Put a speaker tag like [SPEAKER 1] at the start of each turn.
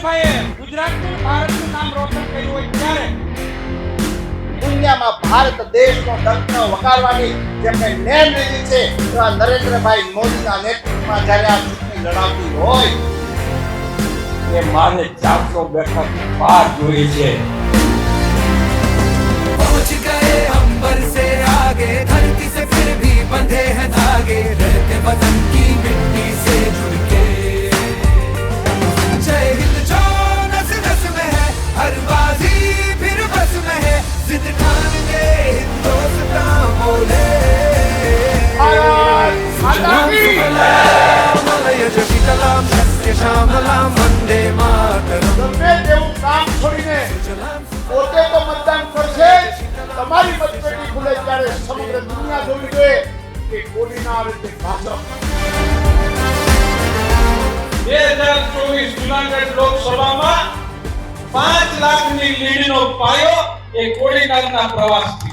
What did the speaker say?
[SPEAKER 1] નરેન્દ્રભાઈએ ગુજરાતનું ભારતનું નામ રોશન કર્યું હોય ત્યારે
[SPEAKER 2] દુનિયામાં ભારત દેશનો ડંખ વગાડવાની જેમણે નેમ લીધી છે એવા નરેન્દ્રભાઈ મોદીના નેતૃત્વમાં જ્યારે આ ચૂંટણી લડાવતી હોય
[SPEAKER 1] એ મારે ચારસો બેઠક પાર જોઈ છે
[SPEAKER 3] पहुंच गए अंबर से आगे धरती से फिर भी बंधे हैं धागे रहते वतन
[SPEAKER 2] પોતે તો મતદાન કરશે તમારી મતપેટી ખુલે ત્યારે સમગ્ર દુનિયા જોવી જોઈએ કે કોડીના આવે તે ભાષણ.
[SPEAKER 1] બે હજાર ચોવીસ જુનાગઢ લોકસભામાં પાંચ લાખની લીડનો પાયો એ કોડીનારના પ્રવાસથી.